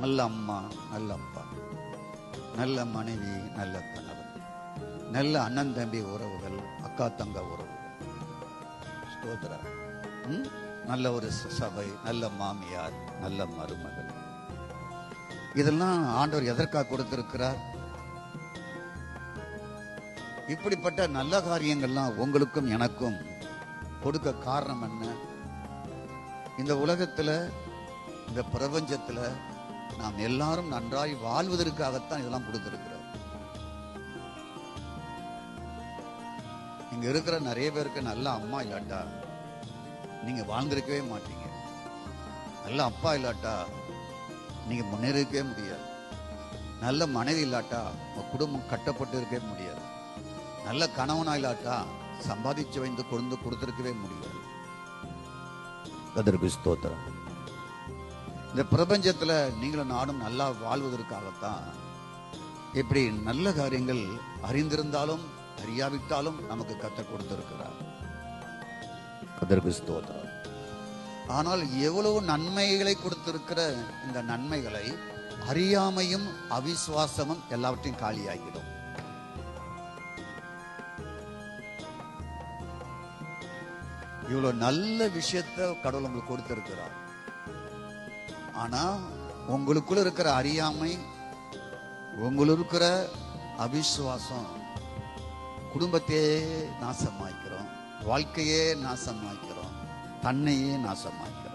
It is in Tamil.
நல்ல அம்மா நல்ல அப்பா நல்ல மனைவி நல்ல கணவன். நல்ல அண்ணன் தம்பி உறவுகள் அக்கா தங்க உறவுகள் நல்ல ஒரு சபை நல்ல மாமியார் நல்ல மருமகள். இதெல்லாம் ஆண்டவர் எதற்காக கொடுத்திருக்கிறார்? இப்படிப்பட்ட நல்ல காரியங்கள்லாம் உங்களுக்கும் எனக்கும் கொடுக்க காரணம் என்ன? இந்த உலகத்துல இந்த பிரபஞ்சத்துல நாம் எல்லாரும் நன்றாய் வாழ்வதற்காகத்தான் இதெல்லாம் கொடுத்திருக்கிறோம். இங்க இருக்கிற நிறைய பேருக்கு நல்ல அம்மா இல்லாட்டா நீங்க வாழ்ந்திருக்கவே மாட்டீங்க. நல்ல அப்பா இல்லாட்டா நீங்க முன்னேறிக்கவே முடியாது. நல்ல மனைவி இல்லாட்டா உங்க குடும்பம் கட்டப்பட்டு இருக்கவே முடியாது. நல்ல கணவனா இல்லாட்டா சம்பாதிச்சு வைந்து கொண்டு கொடுத்திருக்கவே முடியாது. கதருக்கு ஸ்தோத்திரம். இந்த பிரபஞ்சத்துல நீங்களும் நானும் நல்லா வாழ்வதற்காகத்தான் இப்படி நல்ல காரியங்கள் அறிந்திருந்தாலும் அறியாவிட்டாலும் நமக்கு கற்றுக் கொடுத்திருக்கிறார். கதருக்கு ஸ்தோத்திரம். ஆனால் எவ்வளவு நன்மைகளை கொடுத்திருக்கிற இந்த நன்மைகளை அறியாமையும் அவிசுவாசமும் எல்லாவற்றையும் காலியாகிடும். இவ்வளவு நல்ல விஷயத்தை கடவுள் உங்களுக்கு கொடுத்திருக்கிறார். ஆனா உங்களுக்குள்ள இருக்கிற அறியாமை உங்களுக்கு இருக்கிற அவிசுவாசம் குடும்பத்தையே நாசமாக்கிறோம் வாழ்க்கையே நாசமாக்கிறோம் தன்னையே நாசமாக்கிறோம்.